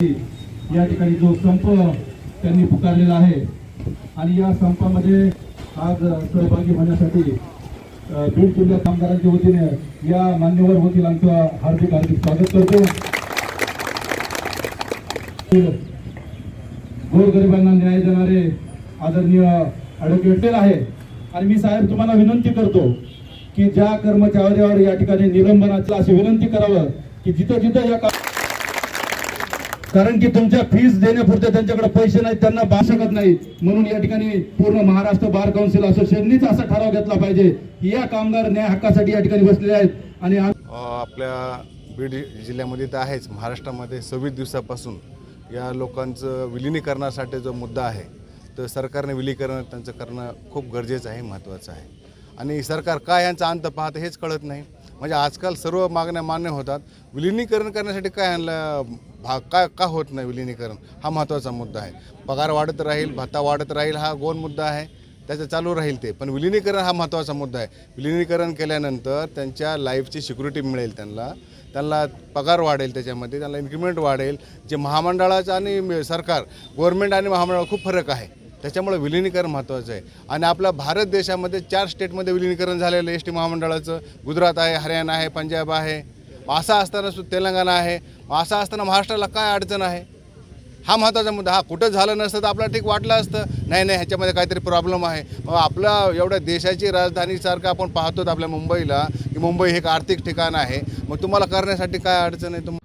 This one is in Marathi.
या ठिकाणी जो संप त्यांनी पुकारलेला आहे आणि या संपामध्ये आज सहभागी होण्यासाठी बीड जिल्हा कामगारांच्या वतीने या मान्यवर होतील आमचं हार्दिक हार्दिक स्वागत करतो. गोरगरिबांना न्याय देणारे आदरणीय ॲडव्होकेट आहे. आणि मी साहेब तुम्हाला विनंती करतो की ज्या कर्मचाऱ्यावर या ठिकाणी निलंबनाची अशी विनंती करावं की जिथं जिथं या कारण की तुमच्या फीस देण्यापुरते त्यांच्याकडे पैसे नाहीत त्यांना बा शकत नाही. म्हणून या ठिकाणी पूर्ण महाराष्ट्र बार काउन्सिल असोसिएशननीच असा ठराव घेतला पाहिजे. की या कामगार न्याय हक्कासाठी या ठिकाणी बसलेले आहेत. आणि आपल्या बीड जिल्ह्यामध्ये तर आहेच. महाराष्ट्रामध्ये सव्वीस दिवसापासून या लोकांचं विलिनीकरणासाठी जो मुद्दा आहे तर सरकारने विलीकरण त्यांचं करणं खूप गरजेचं आहे महत्त्वाचं आहे. आणि सरकार काय यांचा अंत पाहतं हेच कळत नाही. म्हणजे आजकाल सर्व मागण्या मान्य होतात. विलिनीकरण करण्यासाठी काय आणलं भा काय का होत नाही विलिनीकरण? हा महत्त्वाचा मुद्दा आहे. पगार वाढत राहील भत्ता वाढत राहील हा गोन मुद्दा आहे. त्याचं चालू राहील ते. पण विलिनीकरण हा महत्त्वाचा मुद्दा आहे. विलिनीकरण केल्यानंतर त्यांच्या लाईफची सिक्युरिटी मिळेल त्यांना. त्यांना पगार वाढेल त्याच्यामध्ये त्यांना इन्क्रिमेंट वाढेल. जे महामंडळाचं आणि सरकार गव्हर्मेंट आणि महामंडळ खूप फरक आहे. त्याच्यामुळे विलिनीकरण महत्त्वाचं आहे. आणि आपल्या भारत देशामध्ये चार स्टेटमध्ये विलिनीकरण झालेलं एस टी महामंडळाचं. गुजरात आहे हरियाणा आहे पंजाब आहे. असं असताना सु तेलंगणा आहे. असं असताना महाराष्ट्राला काय अडचण आहे? हा महत्त्वाचा मुद्दा. हा कुठं झालं नसतं तर आपल्याला ठीक वाटलं असतं. नाही नाही ह्याच्यामध्ये काहीतरी प्रॉब्लेम आहे. मग आपला एवढ्या देशाची राजधानीसारखं आपण पाहतो आपल्या मुंबईला की मुंबई हे एक आर्थिक ठिकाण आहे. मग तुम्हाला करण्यासाठी काय अडचण आहे? तुम्हाला